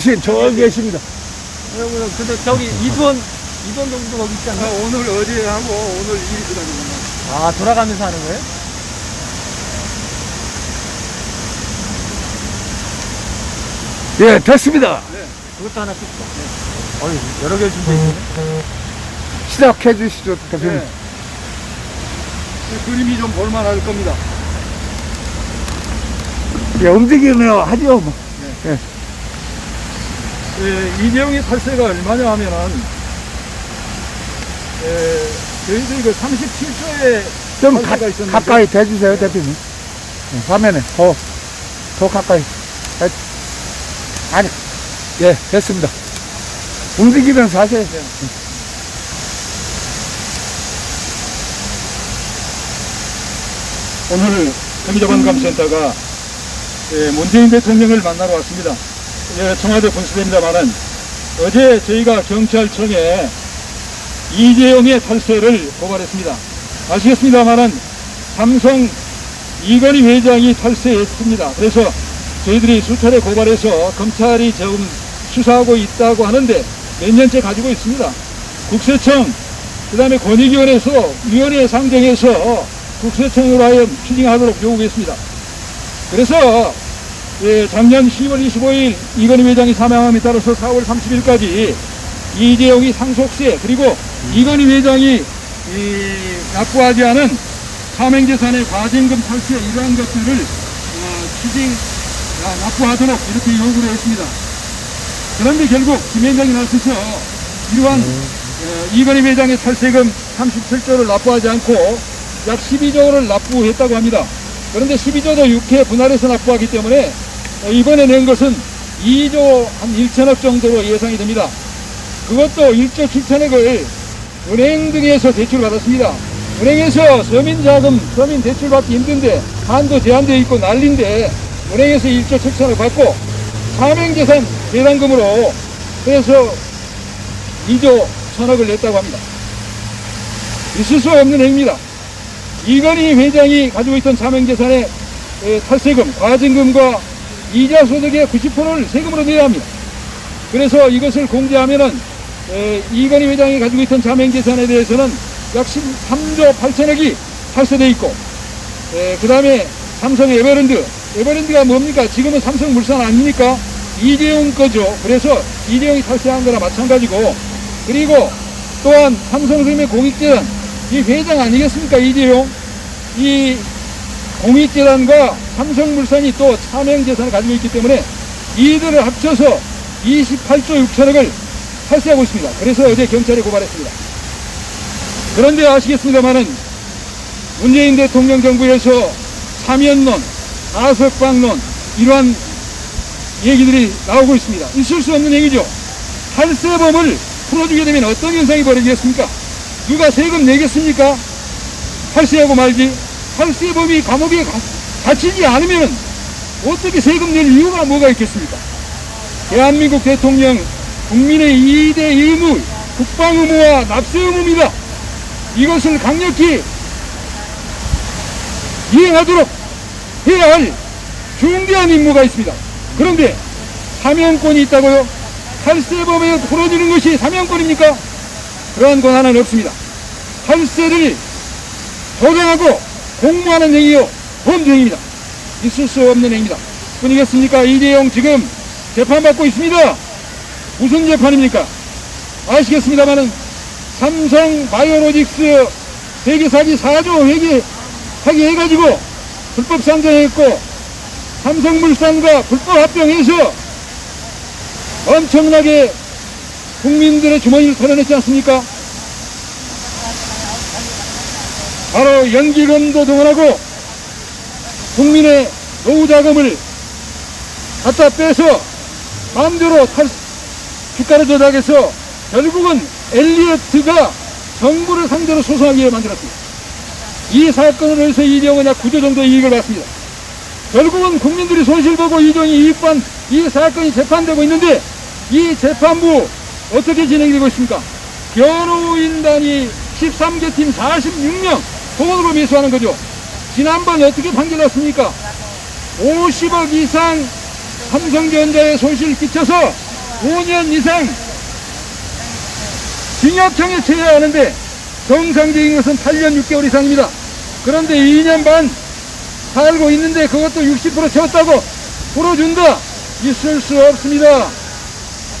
지금 저기 계십니다. 그러면 근데 저기 이돈 이돈 정도 거기 있지 아, 않나요? 오늘 어디에 하고 오늘 일이 있어가지고 아 돌아가면서 하는 거예요? 예, 됐습니다. 그것도 하나 찍고. 네. 어이 여러 개 준비해 있네. 시작해 주시죠, 대표님. 네. 이 그림이 좀 볼만할 겁니다. 예, 움직이네요. 하죠. 뭐. 예, 이재용의 탈세가 얼마냐 하면은 예, 저희들이 그 37조에 좀 가, 있었는데 가까이 대주세요, 대표님. 예, 화면에. 더, 더 가까이. 대- 아니, 예, 됐습니다. 움직이면서 하세요. 오늘 경제반감센터가 예, 문재인 대통령을 만나러 왔습니다. 예, 청와대 분수대입니다만은 어제 저희가 경찰청에 이재용의 탈세를 고발했습니다. 아시겠습니다만은 삼성 이건희 회장이 탈세했습니다. 그래서 저희들이 수차례 고발해서 검찰이 지금 수사하고 있다고 하는데 몇 년째 가지고 있습니다. 국세청, 그 다음에 권익위원회에서 위원회 상정해서 국세청으로 하여 추징하도록 요구했습니다. 그래서 예, 작년 10월 25일 이건희 회장이 사망함에 따라서 4월 30일까지 이재용이 상속세 그리고 이건희 회장이 이, 납부하지 않은 사명재산의 과징금 탈세 이러한 것들을 어, 추징 아, 납부하도록 이렇게 요구를 했습니다. 그런데 결국 김현장이 나서서 이러한 어, 이건희 회장의 탈세금 37조를 납부하지 않고 약 12조를 납부했다고 합니다. 그런데 12조도 6회 분할해서 납부하기 때문에 어, 이번에 낸 것은 2조 한 1천억 정도로 예상이 됩니다. 그것도 1조 7천억을 은행 등에서 대출을 받았습니다. 은행에서 서민 자금, 서민 대출 받기 힘든데 한도 제한되어 있고 난리인데 은행에서 1조 7천억 받고 사명재산 배당금으로 그래서 2조 천억을 냈다고 합니다. 있을 수 없는 행위입니다. 이건희 회장이 가지고 있던 사명재산의 에, 탈세금, 과징금과 이자 소득의 90%를 세금으로 내야 합니다. 그래서 이것을 공개하면은 에, 이건희 회장이 가지고 있던 자명재산에 대해서는 약 13조 8천억이 탈세돼 있고 그 다음에 삼성 에버랜드. 에버랜드가 뭡니까? 지금은 삼성물산 아닙니까? 이재용 거죠. 그래서 이재용이 탈세한 거나 마찬가지고 그리고 또한 삼성생명 공익재단. 이 회장 아니겠습니까? 이재용. 이 공익재단과 삼성물산이 또 차명재산을 가지고 있기 때문에 이들을 합쳐서 28조 6천억을 탈세하고 있습니다. 그래서 어제 경찰에 고발했습니다. 그런데 아시겠습니다만은 문재인 대통령 정부에서 사면론, 가석방론 이러한 얘기들이 나오고 있습니다. 있을 수 없는 얘기죠. 탈세범을 풀어주게 되면 어떤 현상이 벌어지겠습니까? 누가 세금 내겠습니까? 탈세하고 말지. 탈세범이 감옥에 가, 갇히지 않으면 어떻게 세금 낼 이유가 뭐가 있겠습니까? 대한민국 대통령 국민의 2대 의무, 국방 의무와 납세 의무입니다. 이것을 강력히 이행하도록 해야 할 중대한 임무가 있습니다. 그런데 사명권이 있다고요? 탈세범에 풀어주는 것이 사명권입니까? 그러한 권한은 없습니다. 탈세를 조장하고 공모하는 행위요 범죄입니다. 있을 수 없는 행위다. 뿐이겠습니까? 이재용 지금 재판받고 있습니다. 무슨 재판입니까? 아시겠습니다만은 삼성 바이오로직스 회계사기 4조 회계 사기 해가지고 불법 상장했고 삼성물산과 불법 합병해서 엄청나게 국민들의 주머니를 털어냈지 않습니까? 바로 연기금도 동원하고 국민의 노후 자금을 갖다 빼서 마음대로 탈, 주가를 조작해서 결국은 엘리어트가 정부를 상대로 소송하기 위해 만들었습니다. 이 사건으로 해서 이재용은 약 9조 정도 이익을 받습니다. 결국은 국민들이 손실보고 이종이 이익반 이 사건이 재판되고 있는데 이 재판부 어떻게 진행되고 있습니까? 변호인단이 13개 팀 46명 돈으로 매수하는 거죠. 지난번 어떻게 판결 났습니까? 50억 이상 삼성전자에 손실을 끼쳐서 5년 이상 징역형에 처해야 하는데 정상적인 것은 8년 6개월 이상입니다. 그런데 2년 반 살고 있는데 그것도 60% 채웠다고 풀어준다? 있을 수 없습니다.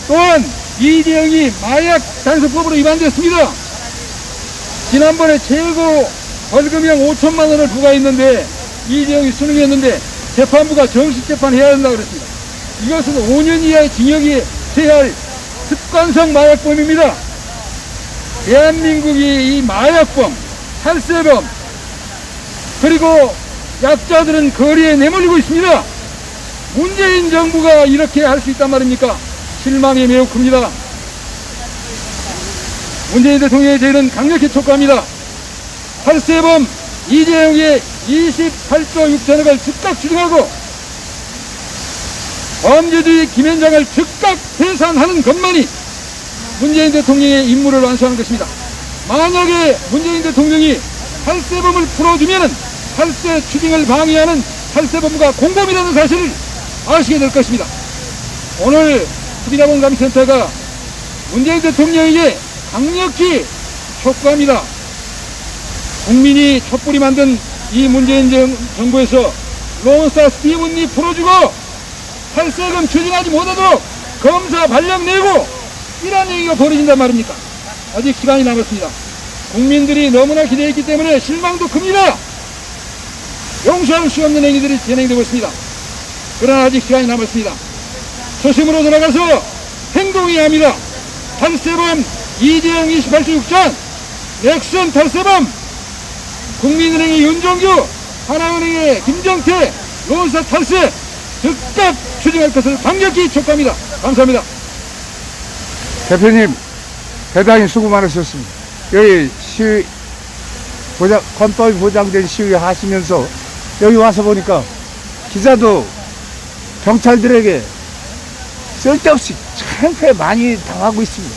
또한 이재영이 마약 단속법으로 위반됐습니다. 지난번에 최고 벌금형 5천만 원을 부과했는데 이재영이 수능했는데 재판부가 정식 재판해야 한다고 그랬습니다. 이것은 5년 이하의 징역이 처할 습관성 마약범입니다. 대한민국이 이 마약범, 탈세범, 그리고 약자들은 거리에 내몰리고 있습니다. 문재인 정부가 이렇게 할 수 있단 말입니까? 실망이 매우 큽니다. 문재인 대통령의 저희는 강력히 촉구합니다. 탈세범 이재용의 28조 6천억을 즉각 추징하고 범죄주의 김현장을 즉각 해산하는 것만이 문재인 대통령의 임무를 완수하는 것입니다. 만약에 문재인 대통령이 탈세범을 풀어주면은 탈세 추징을 방해하는 탈세범과 공범이라는 사실을 아시게 될 것입니다. 오늘 수비자본 감센터가 문재인 대통령에게 강력히 촉구합니다. 국민이 촛불이 만든 이 문재인 정- 정부에서 론스타 스티븐이 풀어주고 탈세금 추징하지 못하도록 검사 발령 내고 이런 얘기가 벌어진단 말입니까? 아직 시간이 남았습니다. 국민들이 너무나 기대했기 때문에 실망도 큽니다. 용서할 수 없는 행위들이 진행되고 있습니다. 그러나 아직 시간이 남았습니다. 초심으로 돌아가서 행동해야 합니다. 탈세범 이재영 28조 6천 넥슨 탈세범 국민은행의 윤종규 하나은행의 김정태 론스타 탈세 즉각 추징할 것을 강력히 촉구합니다. 감사합니다. 대표님, 대단히 수고 많으셨습니다. 여기 시위, 보장, 헌법이 보장된 시위 하시면서 여기 와서 보니까 기자도 경찰들에게 쓸데없이 참패 많이 당하고 있습니다.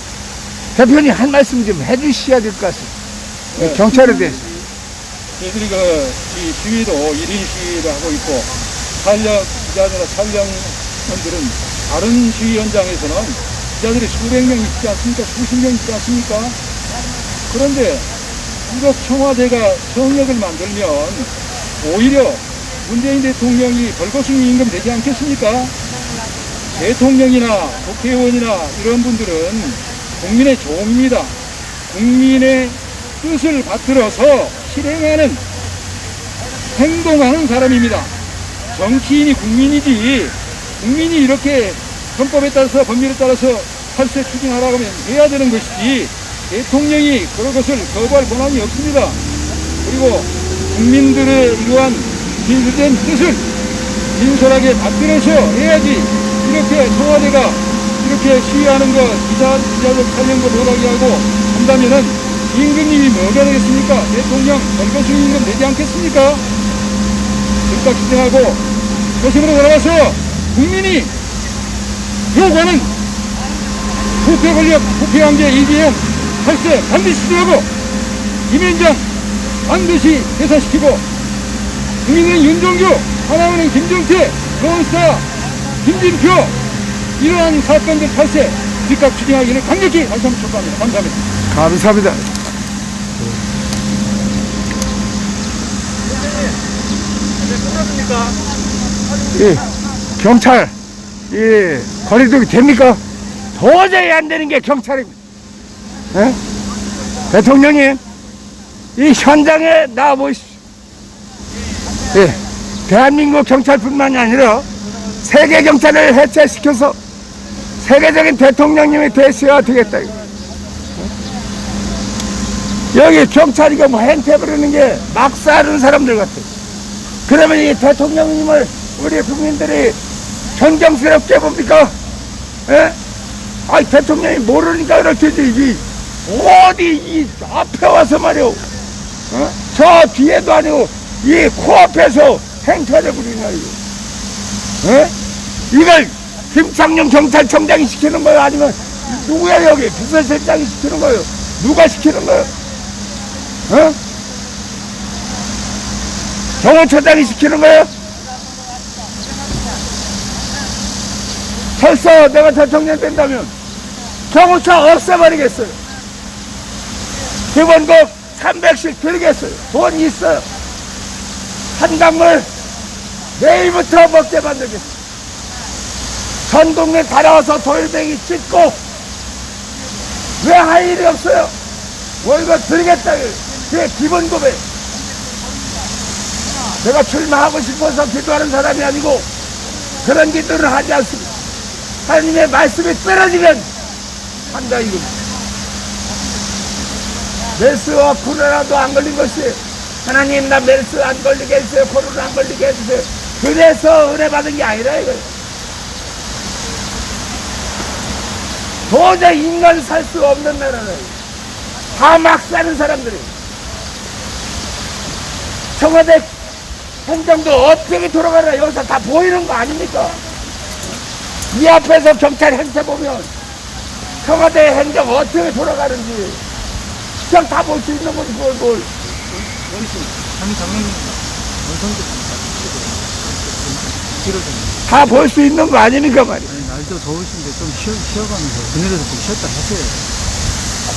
대표님 한 말씀 좀 해주셔야 될 것 같습니다. 네. 경찰에 대해서. 저희들이 그, 이 시위도 1인 시위를 하고 있고, 촬영, 기자들이나 촬영원들은 다른 시위 현장에서는 기자들이 수백 명 있지 않습니까? 수십 명 있지 않습니까? 그런데 이거 청와대가 정력을 만들면 오히려 문재인 대통령이 벌거숭이 임금 되지 않겠습니까? 대통령이나 국회의원이나 이런 분들은 국민의 종입니다. 국민의 뜻을 받들어서 실행하는 행동하는 사람입니다. 정치인이 국민이지 국민이 이렇게 헌법에 따라서 법률에 따라서 탈세 추진하라고 하면 해야 되는 것이지 대통령이 그런 것을 거부할 권한이 없습니다. 그리고 국민들의 이러한 진실된 뜻을 진솔하게 받들어서 해야지 이렇게 청와대가 이렇게 시위하는 거 기자, 기자들 촬영도 못하게 하고 한다면은 임금님이 뭐가 되겠습니까? 대통령 벌거숭이 임금 되지 않겠습니까? 즉각 추진하고 도심으로 돌아가서 국민이 요구하는 부패 권력, 부패 황제 이재용 탈세 반드시 추진하고 김현장 반드시 해산시키고 국민의 윤종규, 하나은행 김정태, 론스타 김진표 이러한 사건들 탈세 즉각 추진하기를 강력히 다시 한번 촉구합니다. 감사합니다. 감사합니다. 끝났습니까? 예, 경찰, 예, 거리두기 됩니까? 도저히 안 되는 게 경찰입니다. 예? 대통령님, 이 현장에 나와보십시오. 예, 대한민국 경찰뿐만이 아니라 세계 경찰을 해체시켜서 세계적인 대통령님이 되셔야 되겠다. 이거. 예? 여기 경찰이가 뭐 행태 부르는 게막 싸는 사람들 같아요. 그러면 이 대통령님을 우리 국민들이 존경스럽게 봅니까? 예? 아이, 대통령이 모르니까 되지. 어디 이 앞에 와서 말이오. 어? 저 뒤에도 아니고 이 코앞에서 행태를 부리나 이거. 예? 이걸 김창룡 경찰청장이 시키는 거예요? 아니면 누구야 여기 비서실장이 시키는 거예요? 누가 시키는 거예요? 어? 경호처장이 시키는 거예요? 설사 내가 대통령 된다면 경호차 없애버리겠어요. 기본급 300씩 드리겠어요. 돈 있어요. 한강물 내일부터 먹게 만들겠어요. 전 동네 달아와서 돌멩이 찢고 왜 할 일이 없어요? 월급 드리겠다. 그게 기본급에. 내가 출마하고 싶어서 기도하는 사람이 아니고 그런 기도를 하지 않습니다. 하나님의 말씀이 떨어지면 한다 이거. 메스와 코로나도 안 걸린 것이 하나님 나 메스 안 걸리게 해주세요. 코로나 안 걸리게 해주세요. 그래서 은혜 받은 게 아니라 이거예요. 도저히 인간 살 수 없는 나라는 다 막 사는 사람들이 청와대 행정도 어떻게 돌아가나 여기서 다 보이는 거 아닙니까? 이 앞에서 경찰 행태 보면 청와대 행정 어떻게 돌아가는지 그냥 다볼 수 있는 거지 뭘 뭘. 다 볼 수 있는 거 아닙니까 말이야. 아니 날도 더우신데 좀 쉬어 쉬어가면서 그늘에서 좀 쉬었다 하세요. 뭐,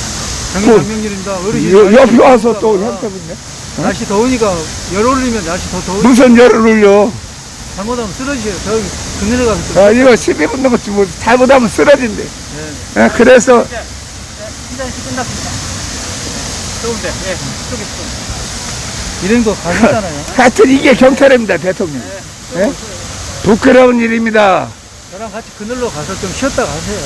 장로 장명일입니다. 어르신 여, 여기 와서 또 행태 붙네. 날씨 더우니까 열 올리면 날씨 더 더우. 무슨 열을 올려. 잘못하면 쓰러지세요. 저기 그늘에 가서 좀. 아, 이거 12분 넘었지 뭐 잘못하면 쓰러진대. 네. 예, 그래서 시장시 끝났습니다. 좋은데, 예, 쪽에 좀. 이런 거 가셨잖아요. 하여튼 이게 경찰입니다 대통령. 예? 부끄러운 일입니다. 저랑 같이 그늘로 가서 좀 쉬었다 가세요.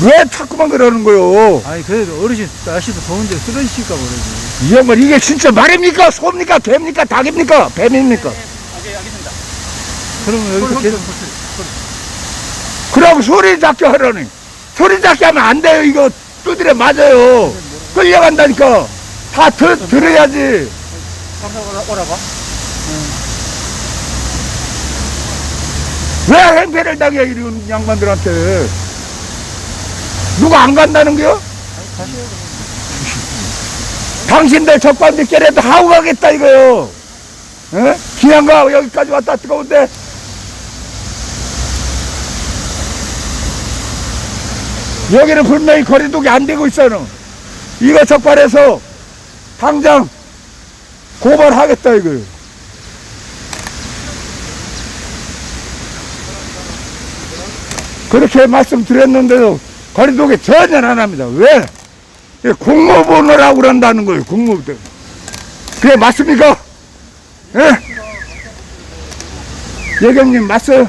왜 자꾸만 그러는 거요? 아니, 그래도 어르신 날씨도 더운데 쓰러지실까 모르지. 이 양반 이게 진짜 말입니까? 소입니까? 개입니까? 닭입니까? 뱀입니까? 그러면 여기서 계속. 그럼 소리 작게 하라니. 소리 작게 하면 안 돼요. 이거 두드려 맞아요. 끌려간다니까. 다 들, 들어야지. 오라고? 왜 행패를 당해, 이런 양반들한테. 누가 안 간다는 거요? 당신들 적반들끼리도 하고 가겠다, 이거요. 예? 기양가 여기까지 왔다 뜨거운데. 여기는 분명히 거리두기 안 되고 있어요. 이거 적발해서 당장 고발하겠다, 이거요. 그렇게 말씀드렸는데도 거리두기 전혀 안 합니다. 왜? 이게 공무원을 하고 그런다는 거예요, 공무원들. 그게 맞습니까? 예? 예경님, 맞어요?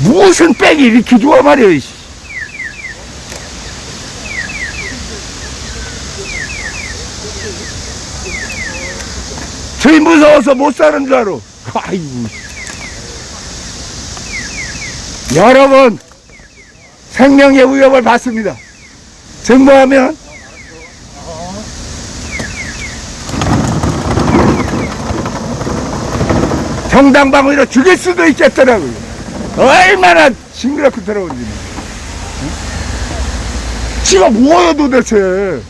무슨 빽이 이렇게 좋아 말이에요. 저희 무서워서 못 사는 줄 알아. 아이고. 여러분 생명의 위협을 받습니다. 증거하면 정당방위로 죽일 수도 있겠더라고요. 얼마나 징그럽고 더러운지. 응? 지가 뭐예요 도대체?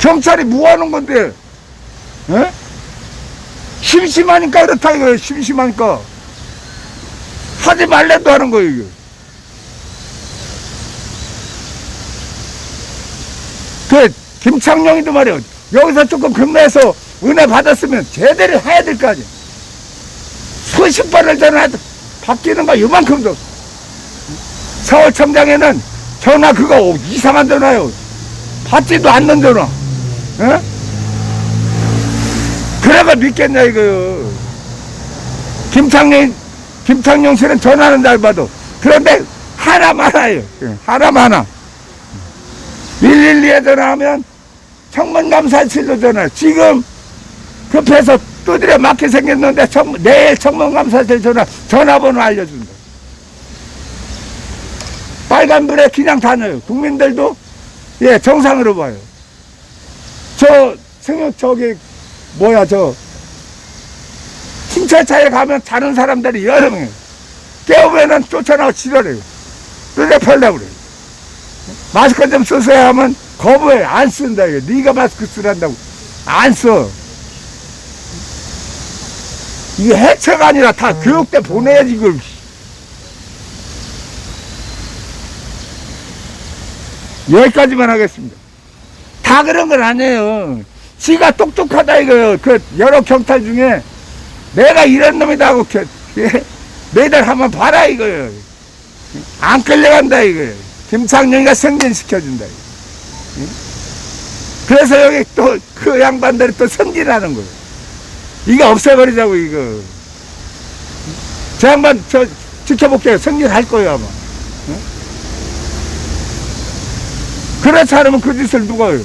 경찰이 뭐 하는 건데? 에? 심심하니까 그렇다 이거예요. 심심하니까. 하지 말래도 하는 거예요, 이게. 그, 김창룡이도 말이야. 여기서 조금 근무해서 은혜 받았으면 제대로 해야 될 거 아니야. 수십 번을 전화해도 바뀌는 거 요만큼도. 서울청장에는 전화 그거 이상한 전화요. 받지도 않는 전화. 어? 그래가 믿겠냐, 이거요. 김창룡, 김창룡 씨는 전화는 잘 받아. 그런데 하나 많아요. 하나 많아. 112에 전화하면 청문감사실로 전화. 지금 급해서 두드려 맞게 생겼는데 청, 내일 청문감사실 전화, 전화번호 알려준다. 빨간불에 그냥 다녀요. 국민들도 예, 정상으로 봐요. 저, 생각, 저기, 뭐야, 저, 신차차에 가면 다른 사람들이 명이에요. 깨우면은 쫓아나고 지랄해요. 뜯어 펴려고 그래요. 마스크 좀 쓰세요 하면 거부해. 안 쓴다, 이거. 네가 마스크 쓰란다고. 안 써. 이게 해체가 아니라 다 교육대 보내야지 이걸 여기까지만 하겠습니다 다 그런 건 아니에요 지가 똑똑하다 이거요 그 여러 경찰 중에 내가 이런 놈이다 하고 겨- 예? 매달 한번 봐라 이거요 안 끌려간다 이거요 김창룡이가 승진시켜준다? 그래서 여기 또 그 양반들이 또 승진하는 거예요. 이거 없애버리자고 이거. 저 양반 저 지켜볼게요. 승진할 거예요 아마. 예? 그렇지 않으면 그 짓을 누가 해요